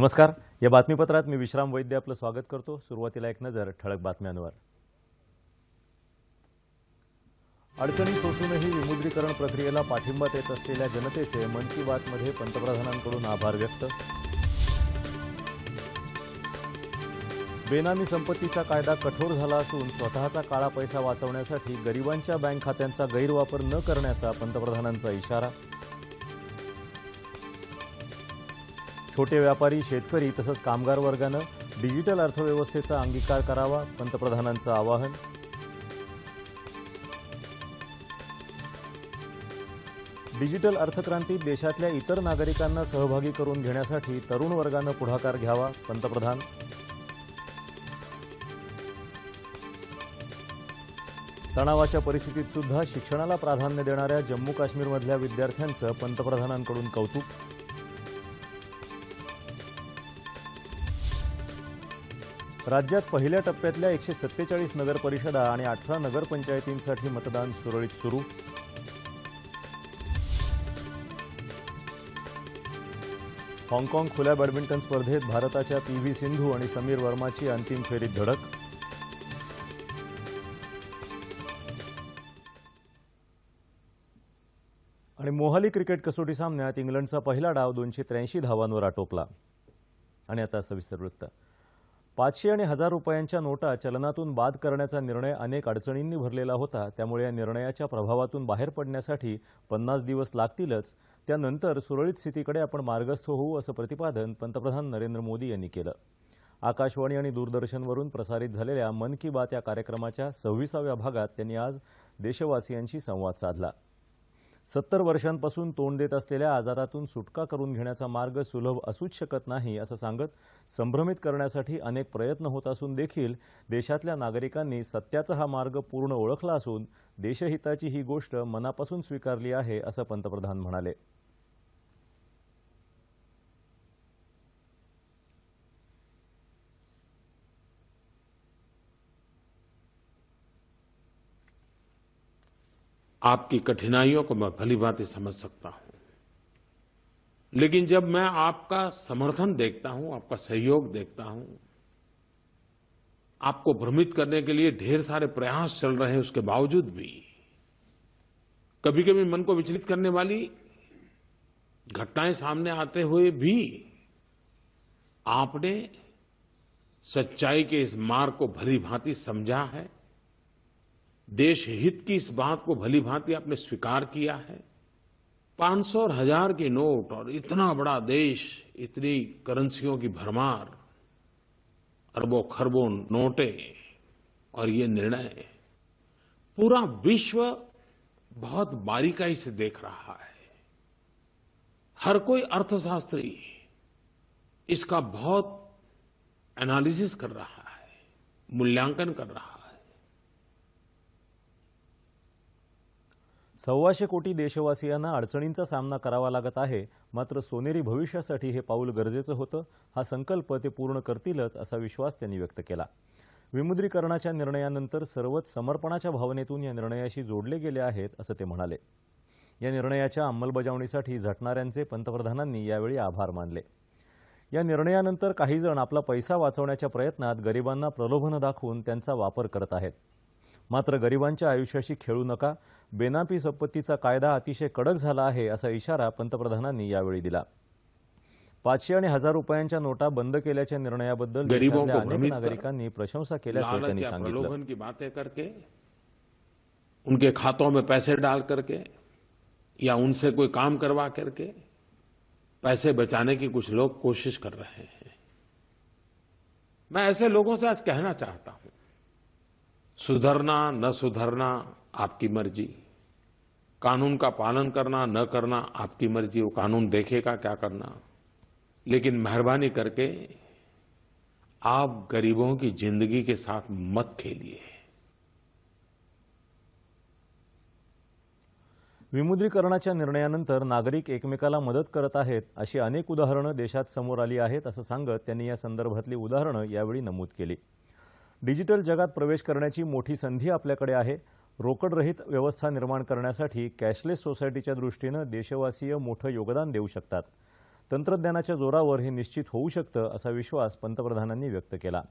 नमस्कार. या बातमीपत्रात मी विश्राम वैद्य आपलं स्वागत करतो. सुरुवातीला एक नजर ठळक बातम्यांवर. अडचणी सोसूनही विमुद्रीकरण प्रक्रियेला पाठिंबा देत असलेल्या जनतेचे मन की बातमध्ये पंतप्रधानांकडून आभार व्यक्त. बेनामी संपत्तीचा कायदा कठोर झाला असून स्वतःचा काळा पैसा वाचवण्यासाठी गरिबांच्या बँक खात्यांचा गैरवापर न करण्याचा पंतप्रधानांचा इशारा. छोटे व्यापारी शेतकरी तसंच कामगार वर्गानं डिजिटल अर्थव्यवस्थेचा अंगीकार करावा पंतप्रधानांचं आवाहन. डिजिटल अर्थक्रांतीत देशातल्या इतर नागरिकांना सहभागी करून घेण्यासाठी तरुण वर्गानं पुढाकार घ्यावा पंतप्रधान. तणावाच्या परिस्थितीत सुद्धा शिक्षणाला प्राधान्य देणाऱ्या जम्मू काश्मीरमधल्या विद्यार्थ्यांचं पंतप्रधानांकडून कौतुक. राज्यात पहिल्या टप्प्यातल्या एकशे सत्तेचाळीस नगर परिषदा आणि अठरा नगरपंचायतींसाठी मतदान सुरळीत सुरू. हाँगकाँग खुल्या बॅडमिंटन स्पर्धेत भारताच्या पी व्ही सिंधू आणि समीर वर्माची अंतिम फेरीत धडक. आणि मोहाली क्रिकेट कसोटी सामन्यात इंग्लंडचा पहिला डाव दोनशे त्र्याऐंशी धावांवर आटोपला. आणि आता सविस्तर वृत्त. पाचशे आणि हजार रुपयांच्या नोटा चलनातून बाद करण्याचा निर्णय अनेक अडचणींनी भरलेला होता. त्यामुळे या निर्णयाच्या प्रभावातून बाहेर पडण्यासाठी पन्नास दिवस लागतीलच. त्यानंतर सुरळीत स्थितीकडे आपण मार्गस्थ होऊ असं प्रतिपादन पंतप्रधान नरेंद्र मोदी यांनी केलं. आकाशवाणी आणि दूरदर्शनवरून प्रसारित झालेल्या मन की बात या कार्यक्रमाच्या सव्वीसाव्या भागात त्यांनी आज देशवासियांशी संवाद साधला. सत्तर वर्षांपासून तोंड देत असलेल्या आजारातून सुटका करून घेण्याचा मार्ग सुलभ असूच शकत नाही असं सांगत संभ्रमित करण्यासाठी अनेक प्रयत्न होत असून देखील देशातल्या नागरिकांनी सत्याचा हा मार्ग पूर्ण ओळखला असून देशहिताची ही गोष्ट मनापासून स्वीकारली आहे असं पंतप्रधान म्हणाले. आपकी कठिनाइयों को मैं भली भांति समझ सकता हूँ। लेकिन जब मैं आपका समर्थन देखता हूँ, आपका सहयोग देखता हूँ, आपको भ्रमित करने के लिए ढेर सारे प्रयास चल रहे हैं उसके बावजूद भी कभी कभी मन को विचलित करने वाली घटनाएँ सामने आते हुए भी आपने सच्चाई के इस मार्ग को भली भांति समझा है। देश हित की इस बात को भली भांति आपने स्वीकार किया है। पाँच सौ और हज़ार के नोट और इतना बड़ा देश, इतनी करेंसियों की भरमार अरबों खरबों नोटे और ये निर्णय पूरा विश्व बहुत बारीकाई से देख रहा है। हर कोई अर्थशास्त्री इसका बहुत एनालिसिस कर रहा है, मूल्यांकन कर रहा है सव्वाशे कोटी देशवासियांना अडचणींचा सामना करावा लागत आहे मात्र सोनेरी भविष्यासाठी हे पाऊल गरजेचं होतं हा संकल्प ते पूर्ण करतीलच असा विश्वास त्यांनी व्यक्त केला. विमुद्रीकरणाच्या निर्णयानंतर सर्वच समर्पणाच्या भावनेतून या निर्णयाशी जोडले गेले आहेत असं ते म्हणाले. या निर्णयाच्या अंमलबजावणीसाठी झटणाऱ्यांचे पंतप्रधानांनी यावेळी आभार मानले. या निर्णयानंतर काहीजण आपला पैसा वाचवण्याच्या प्रयत्नात गरिबांना प्रलोभनं दाखवून त्यांचा वापर करत आहेत. मात्र गरिबांच्या आयुष्याशी खेळू नका. बेनापी संपत्तीचा कायदा अतिशय कडक झाला आहे असा इशारा पंतप्रधानांनी यावेळी दिला. पाचशे आणि हजार रुपयांच्या नोटा बंद केल्याच्या निर्णयाबद्दल अनेक नागरिकांनी प्रशंसा केल्याचं त्यांनी सांगितलं. की बातें करके उनके खातों में पैसे डाल करके या उनसे कोई काम करवा करके पैसे बचाने की कुछ लोग कोशिश कर रहे हैं। मैं ऐसे लोगों से आज कहना चाहता हूं। सुधरना न सुधरना आपकी मर्जी। कानून का पालन करना न करना आपकी मर्जी वो कानून देखेगा क्या करना। लेकिन मेहरबानी करके आप गरीबों की जिंदगी के साथ मत खेलिए। विमुद्रीकरणाच्या निर्णयानंतर नागरिक एकमेकाला मदत करत आहेत अशी अनेक उदाहरणं देशात समोर आली आहेत असं सांगत त्यांनी या संदर्भातली उदाहरणं यावेळी नमूद केली. डिजिटल जगात प्रवेश करण्याची मोठी संधी आपल्याकडे आहे. रोकडरहित व्यवस्था निर्माण करण्यासाठी कॅशलेस सोसायटीच्या दृष्टीनं देशवासीय मोठं योगदान देऊ शकतात. तंत्रज्ञानाच्या जोरावर हे निश्चित होऊ शकतं असा विश्वास पंतप्रधानांनी व्यक्त केला.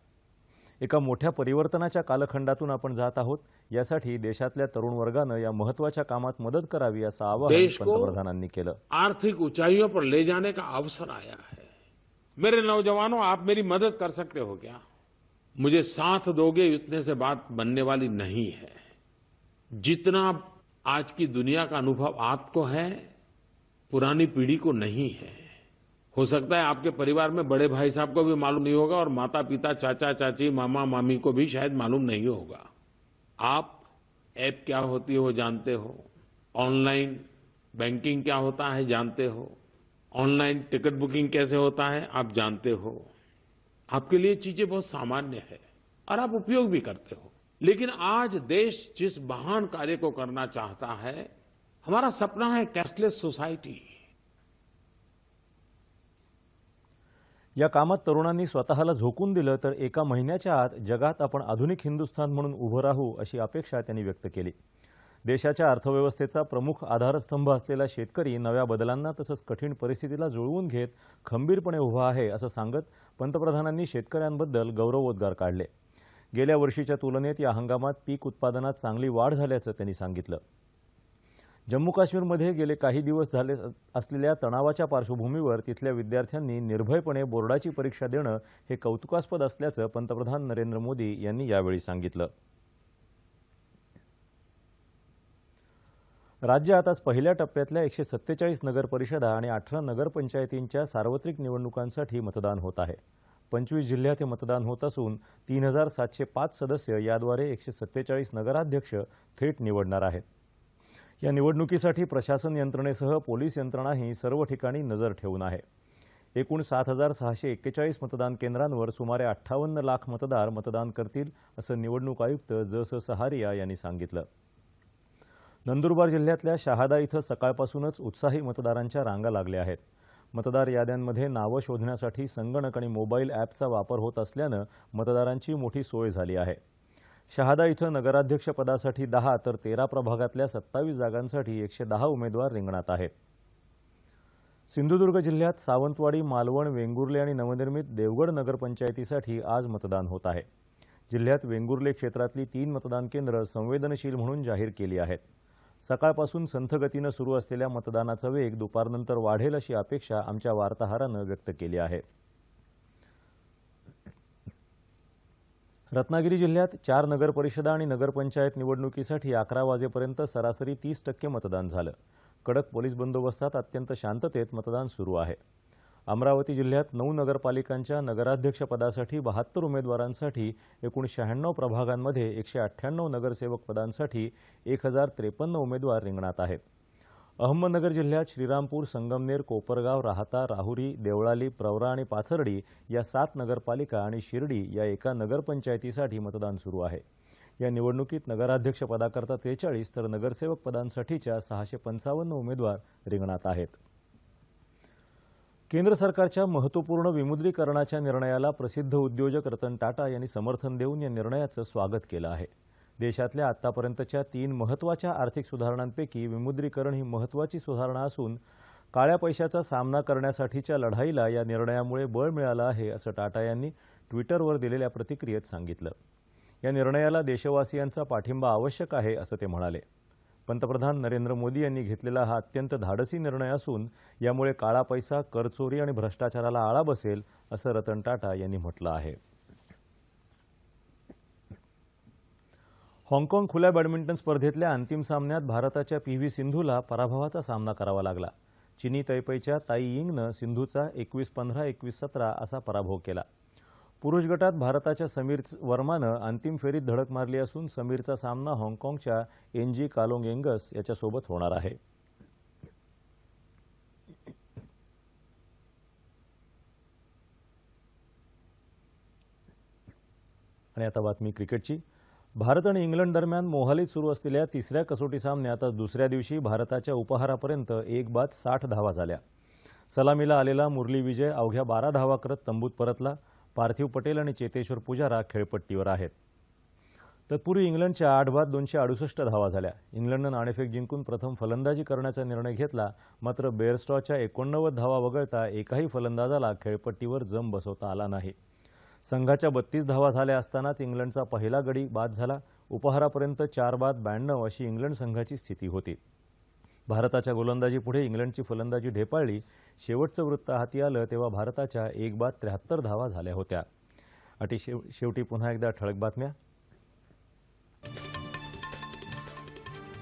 एका मोठ्या परिवर्तनाच्या कालखंडातून आपण जात आहोत यासाठी देशातल्या तरुण वर्गानं या महत्त्वाच्या कामात मदत करावी असं आवाहन पंतप्रधानांनी केलं. आर्थिक ऊंचाइयों पर ले जाने का अवसर आया है. मेरे नौजवानों आप मेरी मदद कर सकते हो क्या? मुझे साथ दोगे, इतने से बात बनने वाली नहीं है। जितना आज की दुनिया का अनुभव आपको है, पुरानी पीढ़ी को नहीं है। हो सकता है आपके परिवार में बड़े भाई साहब को भी मालूम नहीं होगा और माता पिता चाचा, चाची, मामा, मामी को भी शायद मालूम नहीं होगा। आप ऐप क्या होती है वो जानते हो? ऑनलाइन बैंकिंग क्या होता है जानते हो? ऑनलाइन टिकट बुकिंग कैसे होता है आप जानते हो? आपके लिए चीजें बहुत सामान्य है और आप उपयोग भी करते हो। लेकिन आज देश जिस महान कार्य को करना चाहता है हमारा सपना है कैशलेस सोसायटी या कामात तरुणांनी स्वतःला झोकून दिलं तर एका महिन्याच्या आत जगात आपण आधुनिक हिंदुस्थान म्हणून उभं राहू अशी अपेक्षा त्यांनी व्यक्त केली. देशाच्या अर्थव्यवस्थेचा प्रमुख आधारस्तंभ असलेला शेतकरी नव्या बदलांना तसंच कठीण परिस्थितीला जुळवून घेत खंबीरपणे उभा आहे असं सांगत पंतप्रधानांनी शेतकऱ्यांबद्दल गौरवोद्गार काढले. गेल्या वर्षीच्या तुलनेत या हंगामात पीक उत्पादनात चांगली वाढ झाल्याचं त्यांनी सांगितलं. जम्मू काश्मीरमध्ये गेले काही दिवस झाले असलेल्या तणावाच्या पार्श्वभूमीवर तिथल्या विद्यार्थ्यांनी निर्भयपणे बोर्डाची परीक्षा देणं हे कौतुकास्पद असल्याचं पंतप्रधान नरेंद्र मोदी यांनी यावेळी सांगितलं. राज्य आताच पहिल्या टप्प्यातल्या एकशे सत्तेचाळीस नगरपरिषदा आणि अठरा नगरपंचायतींच्या सार्वत्रिक निवडणुकांसाठी मतदान होत आहे. पंचवीस जिल्ह्यात हे मतदान होत असून तीन हजार सातशे पाच सदस्य याद्वारे एकशे सत्तेचाळीस नगराध्यक्ष थेट निवडणार आहेत. या निवडणुकीसाठी प्रशासन यंत्रणेसह पोलीस यंत्रणाही सर्व ठिकाणी नजर ठेवून आहे. एकूण सात हजार सहाशे एक्केचाळीस मतदान केंद्रांवर सुमारे अठ्ठावन्न लाख मतदार मतदान करतील असं निवडणूक आयुक्त ज स सहारिया यांनी सांगितलं. नंदुरबार जिल्ह्यातल्या शहादा इथं सकाळपासूनच उत्साही मतदारांच्या रांगा लागल्या आहेत. मतदार याद्यांमध्ये नावं शोधण्यासाठी संगणक आणि मोबाईल ॲपचा वापर होत असल्यानं मतदारांची मोठी सोय झाली आहे. शहादा इथं नगराध्यक्षपदासाठी दहा तर तेरा प्रभागातल्या सत्तावीस जागांसाठी एकशे दहा उमेदवार रिंगणात आहेत. सिंधुदुर्ग जिल्ह्यात सावंतवाडी मालवण वेंगुर्ले आणि नवनिर्मित देवगड नगरपंचायतीसाठी आज मतदान होत आहे. जिल्ह्यात वेंगुर्ले क्षेत्रातली तीन मतदान केंद्र संवेदनशील म्हणून जाहीर केली आहेत. सकाळपासून संथगतीनं सुरू असलेल्या मतदानाचा वेग दुपारनंतर वाढेल अशी अपेक्षा आमच्या वार्ताहरानं व्यक्त केली आहे. रत्नागिरी जिल्ह्यात चार नगरपरिषदा आणि नगरपंचायत निवडणुकीसाठी अकरा वाजेपर्यंत सरासरी तीस टक्के मतदान झालं. कडक पोलीस बंदोबस्तात अत्यंत शांततेत मतदान सुरू आहे. अमरावती जिल्ह्यात नऊ नगरपालिकांच्या नगराध्यक्षपदासाठी बहात्तर उमेदवारांसाठी एकूण शहाण्णव प्रभागांमध्ये एकशे अठ्ठ्याण्णव नगरसेवक पदांसाठी एक हजार त्रेपन्न उमेदवार रिंगणात आहेत. अहमदनगर जिल्ह्यात श्रीरामपूर संगमनेर कोपरगाव राहता राहुरी देवळाली प्रवरा आणि पाथर्डी या सात नगरपालिका आणि शिर्डी या एका नगरपंचायतीसाठी मतदान सुरू आहे. या निवडणुकीत नगराध्यक्षपदाकरता त्रेचाळीस तर नगरसेवक पदांसाठीच्या सहाशे पंचावन्न उमेदवार रिंगणात आहेत. केंद्र सरकारच्या महत्त्वपूर्ण विमुद्रीकरणाच्या निर्णयाला प्रसिद्ध उद्योजक रतन टाटा यांनी समर्थन देऊन या निर्णयाचं स्वागत केलं आहे. देशातल्या आत्तापर्यंतच्या तीन महत्त्वाच्या आर्थिक सुधारणांपैकी विमुद्रीकरण ही महत्त्वाची सुधारणा असून काळ्या पैशाचा सामना करण्यासाठीच्या लढाईला या निर्णयामुळे बळ मिळालं आहे असं टाटा यांनी ट्विटरवर दिलेल्या प्रतिक्रियेत सांगितलं. या निर्णयाला देशवासियांचा पाठिंबा आवश्यक आहे असं ते म्हणाले. पंतप्रधान नरेंद्र मोदी यांनी घेतलेला हा अत्यंत धाडसी निर्णय असून यामुळे काळा पैसा करचोरी आणि भ्रष्टाचाराला आळा बसेल असं रतन टाटा यांनी म्हटलं आहे. हाँगकाँग खुल्या बॅडमिंटन स्पर्धेतल्या अंतिम सामन्यात भारताच्या पी व्ही सिंधूला पराभवाचा सामना करावा लागला. चिनी तैपैच्या ताई यिंगनं सिंधूचा एकवीस पंधरा एकवीस सतरा असा पराभव केला. पुरुष गटात भारताच्या समीर वर्मानं अंतिम फेरीत धडक मारली असून समीरचा सामना हाँगकाँगच्या एन जी कालोंग एंगस याच्यासोबत होणार आहे. आणि आता बातमी क्रिकेटची. भारत आणि इंग्लंड दरम्यान मोहालीत सुरू असलेल्या तिसऱ्या कसोटी सामन्यात आज दुसऱ्या दिवशी भारताच्या उपहारापर्यंत एक बाद साठ धावा झाल्या. सलामीला आलेला मुरली विजय अवघ्या बारा धावा करत तंबूत परतला. पार्थिव पटेल आणि चेतेश्वर पुजारा खेळपट्टीवर आहेत. तत्पूर्वी इंग्लंडच्या आठ बाद दोनशे अडुसष्ट धावा झाल्या. इंग्लंडनं नाणेफेक जिंकून प्रथम फलंदाजी करण्याचा निर्णय घेतला मात्र बेअरस्टॉच्या एकोणनव्वद धावा वगळता एकाही फलंदाजाला खेळपट्टीवर जम बसवता आला नाही. संघाच्या बत्तीस धावा झाल्या असतानाच इंग्लंडचा पहिला गडी बाद झाला. उपहारापर्यंत चार बाद ब्याण्णव अशी इंग्लंड संघाची स्थिती होती. भारताच्या गोलंदाजीपुढे इंग्लंडची फलंदाजी ढेपाळली. शेवटचं वृत्त हाती आलं तेव्हा भारताच्या एक बाद त्र्याहत्तर धावा झाल्या होत्या. अटी शेव शेवटी पुन्हा एकदा ठळक बातम्या.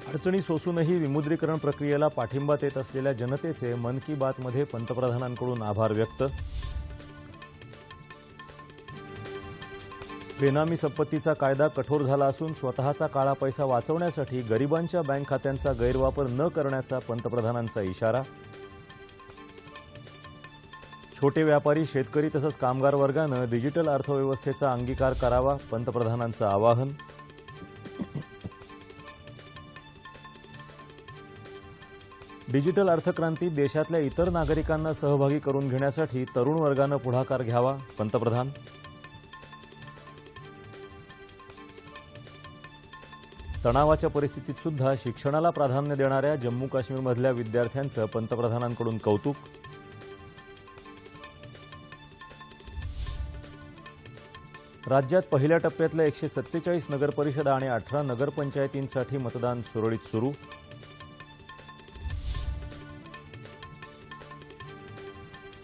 अडचणी सोसूनही विमुद्रीकरण प्रक्रियेला पाठिंबा देत असलेल्या जनतेचे मन की बातमध्ये पंतप्रधानांकडून आभार व्यक्त. बेनामी संपत्तीचा कायदा कठोर झाला असून स्वतःचा काळा पैसा वाचवण्यासाठी गरिबांच्या बँक खात्यांचा गैरवापर न करण्याचा पंतप्रधानांचा इशारा. छोटे व्यापारी शेतकरी तसंच कामगार वर्गानं डिजिटल अर्थव्यवस्थेचा अंगीकार करावा पंतप्रधानांचं आवाहन. डिजिटल अर्थक्रांतीत देशातल्या इतर नागरिकांना सहभागी करून घेण्यासाठी तरुण वर्गानं पुढाकार घ्यावा पंतप्रधान. तणावाच्या परिस्थितीत सुद्धा शिक्षणाला प्राधान्य देणाऱ्या जम्मू काश्मीरमधल्या विद्यार्थ्यांचं पंतप्रधानांकडून कौतुक. राज्यात पहिल्या टप्प्यातल्या एकशे सत्तेचाळीस नगरपरिषदा आणि अठरा नगरपंचायतींसाठी मतदान सुरळीत सुरू.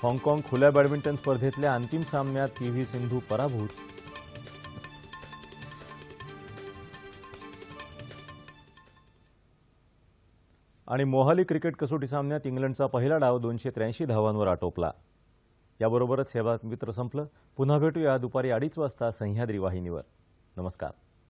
हाँगकाँग खुल्या बॅडमिंटन स्पर्धेतल्या अंतिम सामन्यात पी व्ही सिंधू पराभूत. आणि मोहाली क्रिकेट कसोटी सामन्यात इंग्लंडचा पहिला डाव दोनशे त्र्याऐंशी धावांवर आटोपला. याबरोबरच हे बातमीपत्र संपलं. पुन्हा भेटूया दुपारी अडीच वाजता सह्याद्री वाहिनीवर. नमस्कार.